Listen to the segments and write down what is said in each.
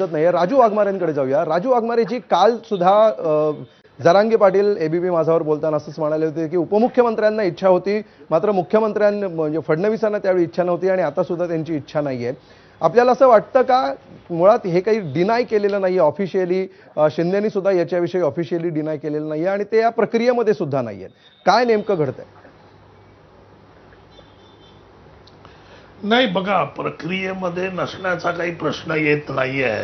नाही राजू वाघमारेंकडे जाऊया. राजू वाघमारेची काल सुद्धा जरांगे पाटील एबीपी माझावर बोलताना असंच म्हणाले होते की उपमुख्यमंत्र्यांना इच्छा होती. मात्र मुख्यमंत्र्यां म्हणजे फडणवीसांना त्यावेळी इच्छा नव्हती आणि आता सुद्धा त्यांची इच्छा नाहीये. आपल्याला असं वाटतं का? मुळात हे काही डिनाय केलेलं नाहीये ऑफिशियली शिंदेनी सुद्धा याच्याविषयी ऑफिशियली डिनाय केलेलं नाहीये आणि ते या प्रक्रियेमध्ये सुद्धा नाहीये. काय नेमकं घडतंय? नाही बघा प्रक्रियेमध्ये नसण्याचा काही प्रश्न येत नाहीये.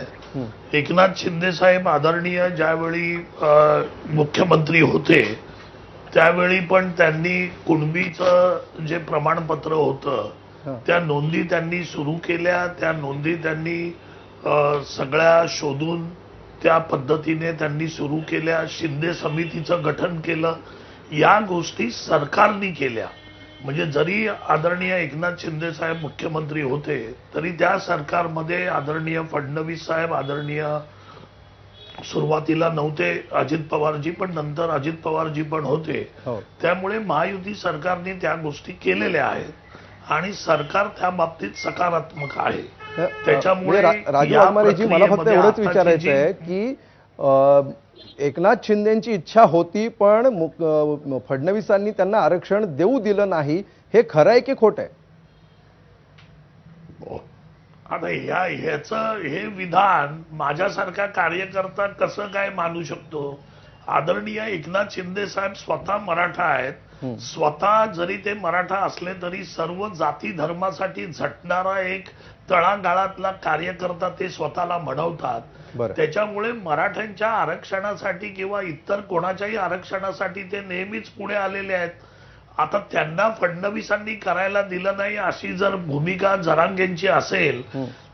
एकनाथ शिंदे साहेब आदरणीय ज्यावेळी मुख्यमंत्री होते त्यावेळी पण त्यांनी कुणबीचं जे प्रमाणपत्र होतं. त्या नोंदी त्यांनी सुरू केल्या त्या नोंदी त्यांनी सगळ्या शोधून त्या पद्धतीने त्यांनी सुरू केल्या शिंदे समितीचं गठन केलं या गोष्टी सरकारने केल्या. म्हणजे जरी आदरणीय एकनाथ शिंदे साहेब मुख्यमंत्री होते तरी त्या सरकारमध्ये आदरणीय फडणवीस साहेब आदरणीय सुरुवातीला नव्हते अजित पवारजी पण नंतर अजित पवारजी पण होते. हो. त्यामुळे महायुती सरकारने त्या गोष्टी केलेल्या आहेत आणि सरकार त्या बाबतीत सकारात्मक आहे. त्याच्यामुळे म्हणजे मला फक्त एवढंच विचारायचं आहे की एकनाथ शिंदेची इच्छा होती पण फडणवीसांनी त्यांना आरक्षण देऊ दिलं नाही. हे खरं आहे की खोट आहे? हो. आता या ह्याचं हे विधान माझ्यासारखा कार्यकर्ता कसं काय मानू शकतो? आदरणीय एकनाथ शिंदे साहेब स्वतः मराठा आहेत. स्वतः जरी ते मराठा असले तरी सर्व जाती धर्मासाठी झटणारा एक तळागाळातला कार्यकर्ता ते स्वतःला म्हणवतात. त्याच्यामुळे मराठ्यांच्या आरक्षणासाठी किंवा इतर कोणाच्याही आरक्षणासाठी ते नेहमीच पुढे आलेले आहेत. आता त्यांना फडणवीसांनी करायला दिलं नाही अशी जर भूमिका जरांगेंची असेल.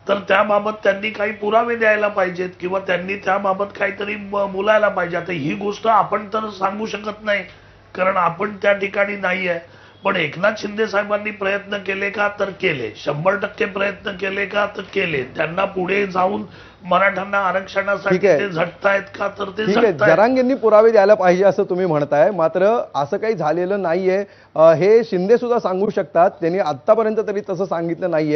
तर त्याबाबत त्यांनी काही पुरावे द्यायला पाहिजेत किंवा त्यांनी त्याबाबत काहीतरी बोलायला पाहिजे. आता ही गोष्ट आपण तर सांगू शकत नाही कारण आपण त्या ठिकाणी नाही आहे पण एकनाथ शिंदे साहेबांनी प्रयत्न केले का तर केले. शंभर टक्के प्रयत्न केले का तर केले. त्यांना पुढे जाऊन मराठ्यांना आरक्षणासाठी. ते झटतायत का तर ते जरांगेंनी पुरावे द्यायला पाहिजे असं तुम्ही म्हणताय. मात्र असं काही झालेलं नाहीये. हे शिंदे सुद्धा सांगू शकतात. त्यांनी आतापर्यंत तरी तसं सांगितलं नाहीये.